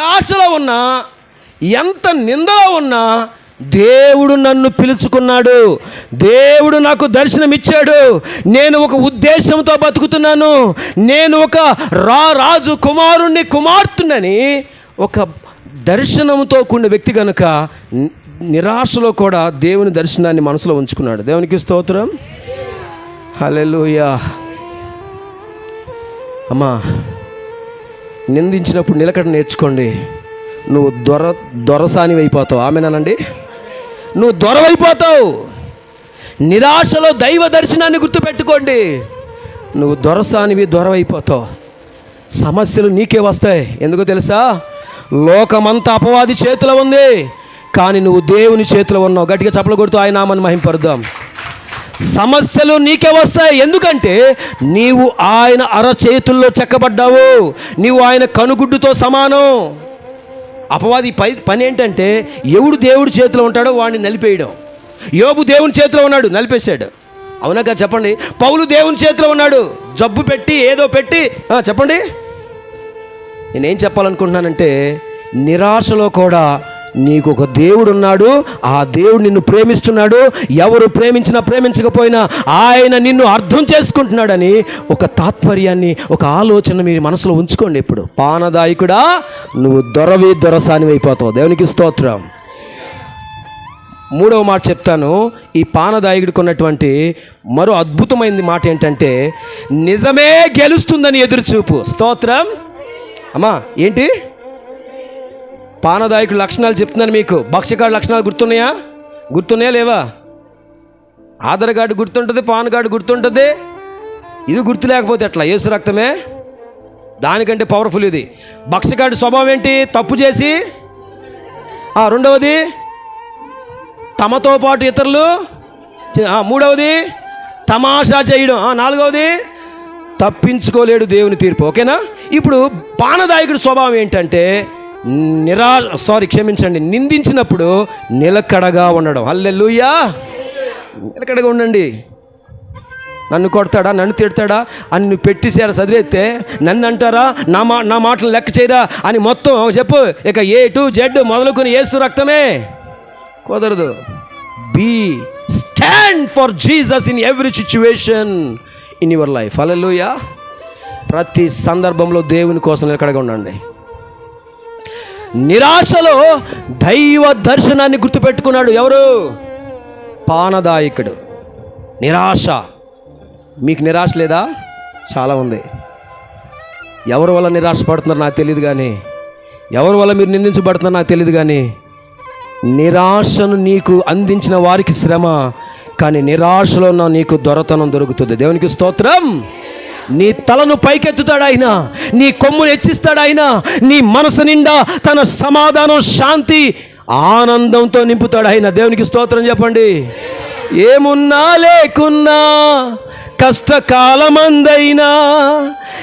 ఆశలో ఉన్నా ఎంత నిందలో ఉన్నా దేవుడు నన్ను పిలుచుకున్నాడు. దేవుడు నాకు దర్శనమిచ్చాడు. నేను ఒక ఉద్దేశంతో బతుకుతున్నాను. నేను ఒక రా రాజు కుమారుణ్ణి కుమార్తెనని ఒక దర్శనంతో కూడిన వ్యక్తి కనుక నిరాశలో కూడా దేవుని దర్శనాన్ని మనసులో ఉంచుకున్నాడు. దేవునికి స్తోత్రం. హల్లెలూయా. అమ్మా. నిందించినప్పుడు నిలకడ నేర్చుకోండి. నువ్వు దొర దొరసాని అయిపోతావు ఆమెనానండి? నువ్వు దొరవైపోతావు. నిరాశలో దైవ దర్శనాన్ని గుర్తుపెట్టుకోండి. నువ్వు దొరసానివి దొరవైపోతావు. సమస్యలు నీకే వస్తాయి. ఎందుకో తెలుసా? లోకమంతా అపవాది చేతిలో ఉంది. కానీ నువ్వు దేవుని చేతిలో ఉన్నావు. గట్టిగా చప్పలు కొడుతూ ఆయన నామని మహింపరుద్దాం. సమస్యలు నీకే వస్తాయి. ఎందుకంటే నీవు ఆయన అరచేతుల్లో చెక్కబడ్డావు. నీవు ఆయన కనుగుడ్డుతో సమానం. అపవాది పై పని ఏంటంటే ఎవడు దేవుడి చేతిలో ఉంటాడో వాడిని నలిపేయడం. యోబు దేవుని చేతిలో ఉన్నాడు నలిపేశాడు. అవునాక చెప్పండి. పౌలు దేవుని చేతిలో ఉన్నాడు జబ్బు పెట్టి ఏదో పెట్టి చెప్పండి. నేనేం చెప్పాలనుకుంటున్నానంటే నిరాశలో కూడా నీకు ఒక దేవుడు ఉన్నాడు ఆ దేవుడు నిన్ను ప్రేమిస్తున్నాడు ఎవరు ప్రేమించినా ప్రేమించకపోయినా ఆయన నిన్ను అర్థం చేసుకుంటున్నాడని ఒక తాత్పర్యాన్ని ఒక ఆలోచన మీరు మనసులో ఉంచుకోండి ఇప్పుడు. పానదాయకుడా నువ్వు దొరవి దొరసాని అయిపోతావు. దేవునికి స్తోత్రం. మూడవ మాట చెప్తాను. ఈ పానదాయకుడికి ఉన్నటువంటి మరో అద్భుతమైన మాట ఏంటంటే నిజమే గెలుస్తుందని ఎదురుచూపు. స్తోత్రం. అమ్మా ఏంటి? పానదాయకుడి లక్షణాలు చెప్తున్నాను మీకు. భక్ష్యకాడు లక్షణాలు గుర్తున్నాయా? గుర్తున్నాయా లేవా? ఆధార్ కార్డు గుర్తుంటుంది పాన్ కార్డు గుర్తుంటుంది. ఇది గుర్తు లేకపోతే ఎట్లా? ఏసు రక్తమే? దానికంటే పవర్ఫుల్ ఇది. భక్ష్యకాడు స్వభావం ఏంటి? తప్పు చేసి. రెండవది తమతో పాటు ఇతరులు మూడవది తమాషా చేయడం. నాలుగవది తప్పించుకోలేడు దేవుని తీర్పు. ఓకేనా? ఇప్పుడు పానదాయకుడి స్వభావం ఏంటంటే నిరా సారీ క్షమించండి. నిందించినప్పుడు నిలకడగా ఉండడం. హల్లెలూయా! నిలకడగా ఉండండి. నన్ను కొడతాడా? నన్ను తిడతాడా? అని నువ్వు పెట్టేసారా చదివేస్తే నన్ను అంటారా నా మా నా మాటలు లెక్క చేయరా? అని మొత్తం చెప్పు. ఇక ఏ టు జెడ్ మొదలుకొని ఏసు రక్తమే. కుదరదు. Be stand for Jesus in every situation in your life. Alleluia ప్రతి సందర్భంలో దేవుని కోసం నిలకడగా ఉండండి. నిరాశలో దైవ దర్శనాన్ని గుర్తుపెట్టుకున్నాడు ఎవరు? పానదాయకుడు. నిరాశ. మీకు నిరాశ లేదా? చాలా ఉంది. ఎవరి వల్ల నిరాశ పడుతున్నారో నాకు తెలియదు కానీ ఎవరి వల్ల మీరు నిందించబడుతున్నారో నాకు తెలియదు కానీ నిరాశను నీకు అందించిన వారికి శ్రమ కానీ నిరాశలో ఉన్న నీకు దొరతనం దొరుకుతుంది. దేవునికి స్తోత్రం. నీ తలను పైకెత్తుతాడు ఆయన. నీ కొమ్మును హెచ్చిస్తాడు ఆయన. నీ మనసు నిండా తన సమాధానం శాంతి ఆనందంతో నింపుతాడు ఆయన. దేవునికి స్తోత్రం చెప్పండి. ఏమున్నా లేకున్నా కష్టకాలమందైనా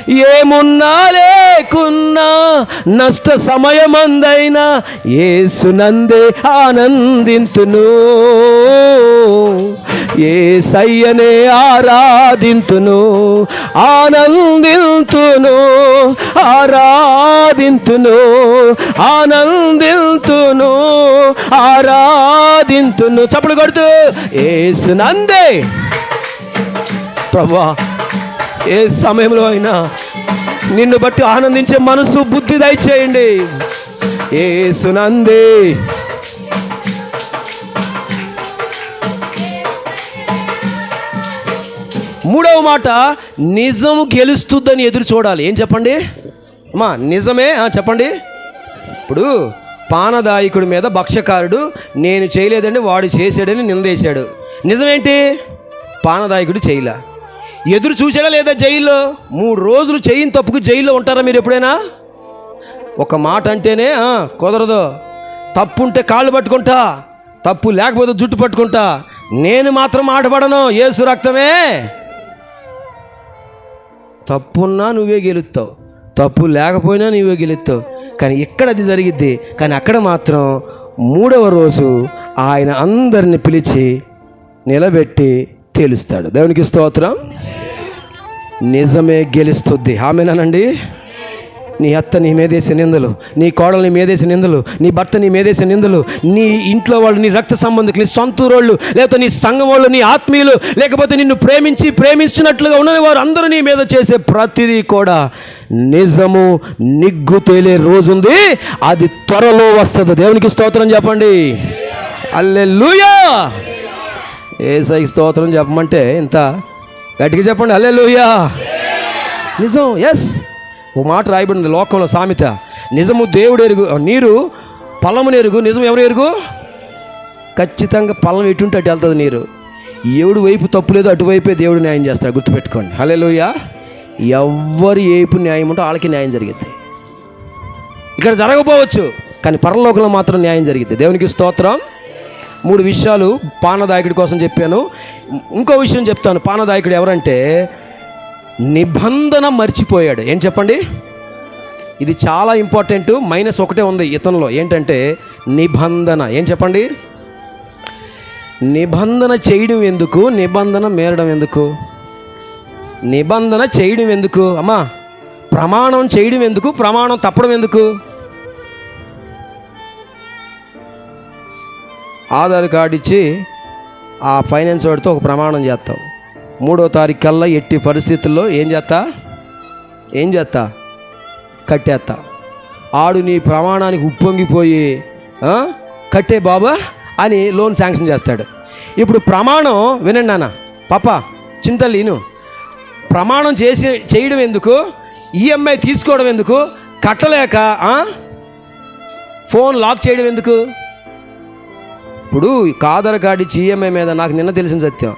ఏమున్నా లేకున్నా నష్ట సమయమందైనా ఏసునందే ఆనందింతును. ఏ సయ్యనే ఆరాధింతును ఆనందింతును ఆరాధింతును ఆనందింతును ఆరాధింతును. చప్పుడు కొడుతూ ఏసునందే ప్రభా ఏ సమయంలో అయినా నిన్ను బట్టి ఆనందించే మనసు బుద్ధి దయచేయండి. ఏసునందే మూడవ మాట నిజం గెలుస్తుందని ఎదురు చూడాలి. ఏం చెప్పండి? అమ్మా నిజమే చెప్పండి. ఇప్పుడు పానదాయకుడి మీద భక్ష్యకారుడు నేను చేయలేదండి వాడు చేశాడని నిందేశాడు నిజమేంటి? పానదాయకుడు చేయలే. ఎదురు చూసాడా లేదా జైల్లో? మూడు రోజులు చేయని తప్పుకు జైల్లో ఉంటారా మీరు ఎప్పుడైనా? ఒక మాట అంటేనే కుదరదు. తప్పు ఉంటే కాళ్ళు పట్టుకుంటా తప్పు లేకపోతే జుట్టు పట్టుకుంటా. నేను మాత్రం ఆటపడను ఏసు రక్తమే. తప్పున్నా నువ్వే గెలుస్తావు. తప్పు లేకపోయినా నువ్వే గెలుస్తావు. కానీ ఇక్కడ అది జరిగిద్ది. కానీ అక్కడ మాత్రం మూడవ రోజు ఆయన అందరిని పిలిచి నిలబెట్టి తేలుస్తాడు. దేవునికి స్తోత్రం. నిజమే గెలుస్తుంది. ఆమెనానండి? నీ అత్త నీ మీదేసే నిందలు నీ కోడలు నీ మీదేసే నిందలు నీ భర్త నీ మీదేసే నిందలు నీ ఇంట్లో వాళ్ళు నీ రక్త సంబంధికులు నీ సొంతూరోళ్ళు లేకపోతే నీ సంఘం వాళ్ళు నీ ఆత్మీయులు లేకపోతే నిన్ను ప్రేమించి ప్రేమించినట్లుగా ఉన్న వారు అందరూ నీ మీద చేసే ప్రతిదీ కూడా నిజము నిగ్గు తేలే రోజుంది. అది త్వరలో వస్తుంది. దేవునికి స్తోత్రం చెప్పండి. అల్లెలుయా! ఏ సైకి స్తోత్రం చెప్పమంటే ఇంత గట్టిగా చెప్పండి. అల్లెలుయా! నిజం. ఎస్ ఓ మాట రాయబడింది లోకంలో సామెత. నిజము దేవుడు ఎరుగు నీరు పల్లమును ఎరుగు నిజం ఎవరు ఎరుగు? ఖచ్చితంగా పొలం ఎటుంటే అటు వెళ్తుంది నీరు. ఎవడు వైపు తప్పు లేదు అటువైపే దేవుడు న్యాయం చేస్తాడు గుర్తుపెట్టుకోండి. హలే ఎవరి వైపు న్యాయం ఉంటే వాళ్ళకి న్యాయం జరిగింది ఇక్కడ జరగపోవచ్చు కానీ పరలోకంలో మాత్రం న్యాయం జరిగింది దేవునికి స్తోత్రం. మూడు విషయాలు పానదాయకుడి కోసం చెప్పాను. ఇంకో విషయం చెప్తాను. పానదాయకుడు ఎవరంటే నిబంధన మర్చిపోయాడు. ఏం చెప్పండి? ఇది చాలా ఇంపార్టెంట్ మైనస్ ఒకటే ఉంది ఇతనిలో. ఏంటంటే నిబంధన. ఏం చెప్పండి? నిబంధన చేయడం ఎందుకు? నిబంధన మేరడం ఎందుకు? నిబంధన చేయడం ఎందుకు? అమ్మా ప్రమాణం చేయడం ఎందుకు? ప్రమాణం తప్పడం ఎందుకు? ఆధార్ కార్డు ఇచ్చి ఆ ఫైనాన్స్ వాడితో ఒక ప్రమాణం చేస్తావు. మూడో తారీఖు కల్లా ఎట్టి పరిస్థితుల్లో ఏం చేస్తా? ఏం చేస్తా? కట్టేస్తా. ఆడు నీ ప్రమాణానికి ఉప్పొంగిపోయి కట్టే బాబా అని లోన్ శాంక్షన్ చేస్తాడు. ఇప్పుడు ప్రమాణం వినండి నాన్న పాప చింతలీను ప్రమాణం చేసి చేయడం ఎందుకు? ఈఎంఐ తీసుకోవడం ఎందుకు? కట్టలేక ఫోన్ లాక్ చేయడం ఎందుకు? ఇప్పుడు ఆధార్ కార్డు ఇచ్చి ఈఎంఐ మీద నాకు నిన్న తెలిసిన సత్యం.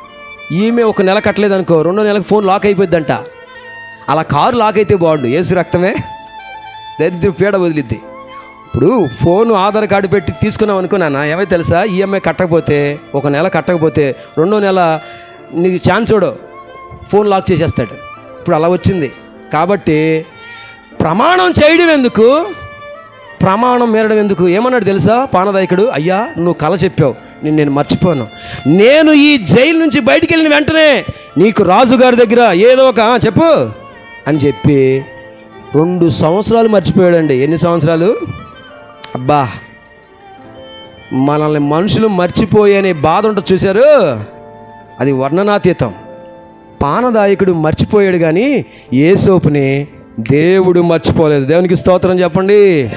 ఈమె ఒక నెల కట్టలేదు అనుకో రెండో నెలకు ఫోన్ లాక్ అయిపోద్దంట అలా కారు లాక్ అయితే బాగుండు. ఏసు రక్తమే? దరిద్ర పీడ వదిలిద్ది. ఇప్పుడు ఫోన్ ఆధార్ కార్డు పెట్టి తీసుకున్నాం అనుకున్నానా ఏమై తెలుసా? ఈఎంఐ కట్టకపోతే ఒక నెల కట్టకపోతే రెండో నెల నీకు ఛాన్స్ చూడు ఫోన్ లాక్ చేసేస్తాడు. ఇప్పుడు అలా వచ్చింది. కాబట్టి ప్రమాణం చేయడం ఎందుకు? ప్రమాణం మేరడం ఎందుకు? ఏమన్నాడు తెలుసా? పానదాయకుడు అయ్యా నువ్వు కల చెప్పావు. నిన్ను నేను మర్చిపోను. నేను ఈ జైలు నుంచి బయటికి వెళ్ళిన వెంటనే నీకు రాజుగారి దగ్గర ఏదో ఒక చెప్పు. అని చెప్పి రెండు సంవత్సరాలు మర్చిపోయాడండి. ఎన్ని సంవత్సరాలు? అబ్బా మనల్ని మనుషులు మర్చిపోయేనే బాధ ఉంటుంది చూశారు? అది వర్ణనాతీతం. పానదాయకుడు మర్చిపోయాడు కానీ ఏసోపుని దేవుడు మర్చిపోలేదు. దేవునికి స్తోత్రం చెప్పండి.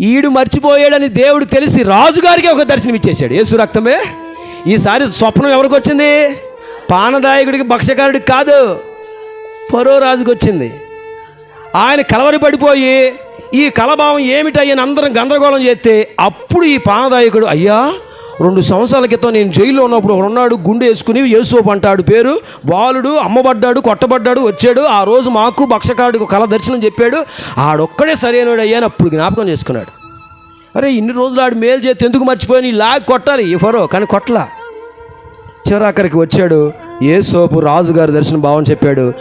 ఈడు మర్చిపోయాడని దేవుడు తెలిసి రాజుగారికి ఒక దర్శనం ఇచ్చేశాడు. యేసు రక్తమే? ఈసారి స్వప్నం ఎవరికి వచ్చింది? పానదాయకుడికి భక్షకారుడికి కాదు పరో రాజుకి వచ్చింది. ఆయన కలవరి పడిపోయి ఈ కలభావం ఏమిటయ్యని అందరం గందరగోళం చేస్తే అప్పుడు ఈ పానదాయకుడు అయ్యా రెండు సంవత్సరాల క్రితం నేను జైల్లో ఉన్నప్పుడు ఉన్నాడు గుండె వేసుకుని యేసోపు అంటాడు. పేరు బాలుడు అమ్మబడ్డాడు కొట్టబడ్డాడు వచ్చాడు. ఆ రోజు మాకు భక్షకారుడికి కళ దర్శనం చెప్పాడు. ఆడొక్కడే సరైనడు అయ్యాను అప్పుడు జ్ఞాపకం చేసుకున్నాడు. అరే ఇన్ని రోజులు ఆడు మేలు చేతి ఎందుకు మర్చిపోయాను లాగ్ కొట్టాలి ఈ ఫరో కానీ కొట్టలా. చివరాఖరికి వచ్చాడు. ఏసోపు రాజుగారి దర్శనం భావం చెప్పాడు.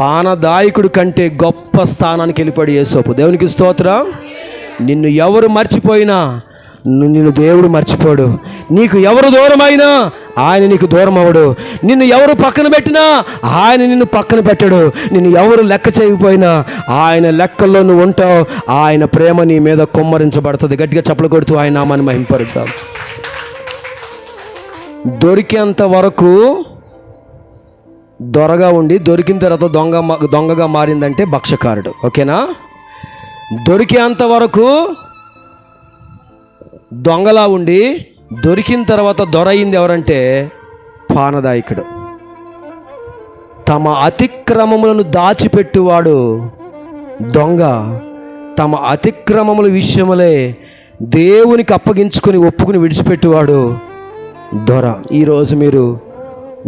పానదాయకుడు కంటే గొప్ప స్థానానికి వెళ్ళిపోయాడు ఏసోపు దేవునికి స్తోత్రం. నిన్ను ఎవరు మర్చిపోయినా నిన్ను దేవుడు మర్చిపోడు. నీకు ఎవరు దూరమైనా ఆయన నీకు దూరం అవడు నిన్ను ఎవరు పక్కన పెట్టినా ఆయన నిన్ను పక్కన పెట్టడు. నిన్ను ఎవరు లెక్క చేయకపోయినా ఆయన లెక్కల్లో నువ్వు ఉంటావు. ఆయన ప్రేమ నీ మీద కుమ్మరించబడుతుంది. గట్టిగా చెప్పలు కొడుతూ ఆయన నామాన్ని మహింపరుద్దాం. దొరికేంత వరకు దొరగా ఉండి దొరికిన తర్వాత దొంగ మా- దొంగగా మారిందంటే భక్షకారుడు. ఓకేనా? దొరికేంత వరకు దొంగలా ఉండి దొరికిన తర్వాత దొరయింది ఎవరంటే పానదాయకుడు. తమ అతిక్రమములను దాచిపెట్టువాడు దొంగ. తమ అతిక్రమముల విషయములే దేవునికి అప్పగించుకొని ఒప్పుకుని విడిచిపెట్టువాడు దొర. ఈరోజు మీరు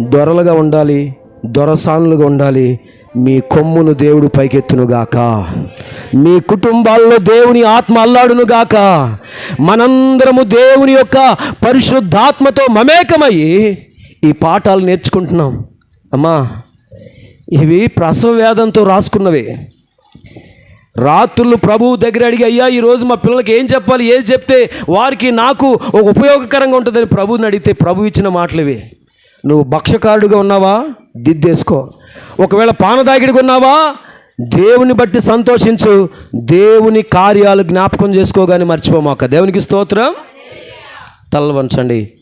దొరలుగా ఉండాలి దొరసానులుగా ఉండాలి మీ కొమ్మును దేవుడు పైకెత్తునుగాక. మీ కుటుంబాల్లో దేవుని ఆత్మ అల్లాడునుగాక. మనందరము దేవుని యొక్క పరిశుద్ధాత్మతో మమేకమయ్యి ఈ పాఠాలు నేర్చుకుంటున్నాం. అమ్మా ఇవి ప్రసవ వేదంతో రాసుకున్నవి. రాత్రులు ప్రభువు దగ్గర అడిగి అయ్యా ఈరోజు మా పిల్లలకి ఏం చెప్పాలి? ఏది చెప్తే వారికి నాకు ఒక ఉపయోగకరంగా ఉంటుందని ప్రభువుని అడిగితే ప్రభు ఇచ్చిన మాటలు ఇవి నువ్వు భక్షకారుడుగా ఉన్నావా? దిద్దేసుకో. ఒకవేళ పానదాగిడిగా ఉన్నావా? దేవుని బట్టి సంతోషించు. దేవుని కార్యాలు జ్ఞాపకం చేసుకోగానే మర్చిపోమాక. దేవునికి స్తోత్రం. తలవంచండి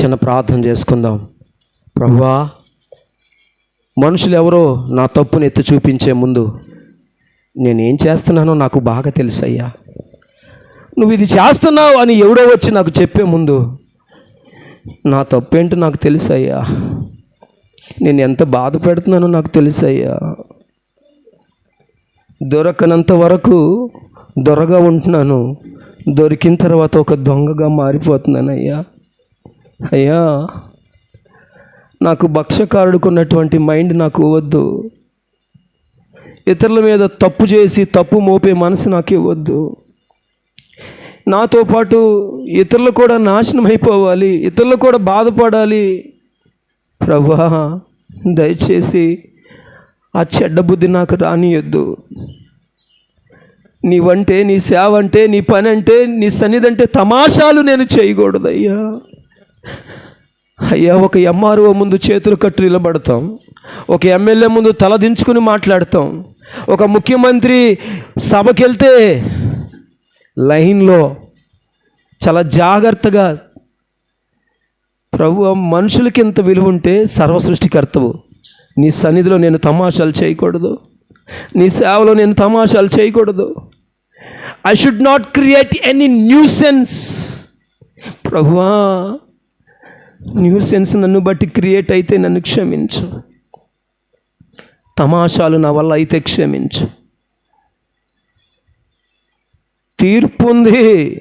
చిన్న ప్రార్థన చేసుకుందాం. ప్రభువా మనుషులు ఎవరో నా తప్పుని ఎత్తి చూపించే ముందు నేనేం చేస్తున్నానో నాకు బాగా తెలుసయ్యా. నువ్వు ఇది చేస్తున్నావు అని ఎవడో వచ్చి నాకు చెప్పే ముందు నా తప్పేంటో నాకు తెలుసయ్యా. నేను ఎంత బాధ పెడుతున్నానో నాకు తెలుసయ్యా. దొరకనంత వరకు దొరగా ఉంటున్నాను. దొరికిన తర్వాత ఒక దొంగగా మారిపోతున్నానయ్యా. అయ్యా నాకు భక్షకారుడుకున్నటువంటి మైండ్ నాకు వద్దు ఇతరుల మీద తప్పు చేసి తప్పు మోపే మనసు నాకు ఇవ్వద్దు. నాతో పాటు ఇతరులు కూడా నాశనం అయిపోవాలి ఇతరులు కూడా బాధపడాలి ప్రభా దయచేసి ఆ చెడ్డ బుద్ధి నాకు రానియొద్దు. నీవంటే నీ సేవ అంటే నీ పని అంటే నీ సన్నిధి అంటే తమాషాలు నేను చేయకూడదు అయ్యా అయ్యా ఒక ఎంఆర్ఓ ముందు చేతులు కట్టు నిలబడతాం. ఒక ఎమ్మెల్యే ముందు తలదించుకుని మాట్లాడతాం. ఒక ముఖ్యమంత్రి సభకెళ్తే లైన్లో చాలా జాగ్రత్తగా ప్రభు మనుషులకి ఎంత విలువ ఉంటే సర్వ సృష్టికర్తవు నీ సన్నిధిలో నేను తమాషాలు చేయకూడదు. నీ సేవలో నేను తమాషాలు చేయకూడదు. I should not create any new sense ప్రభువా న్యూ సెన్స్ నన్ను బట్టి క్రియేట్ అయితే నన్ను క్షమించు. తమాషాలు నా వల్ల అయితే క్షమించు. తీర్పు ఉంది.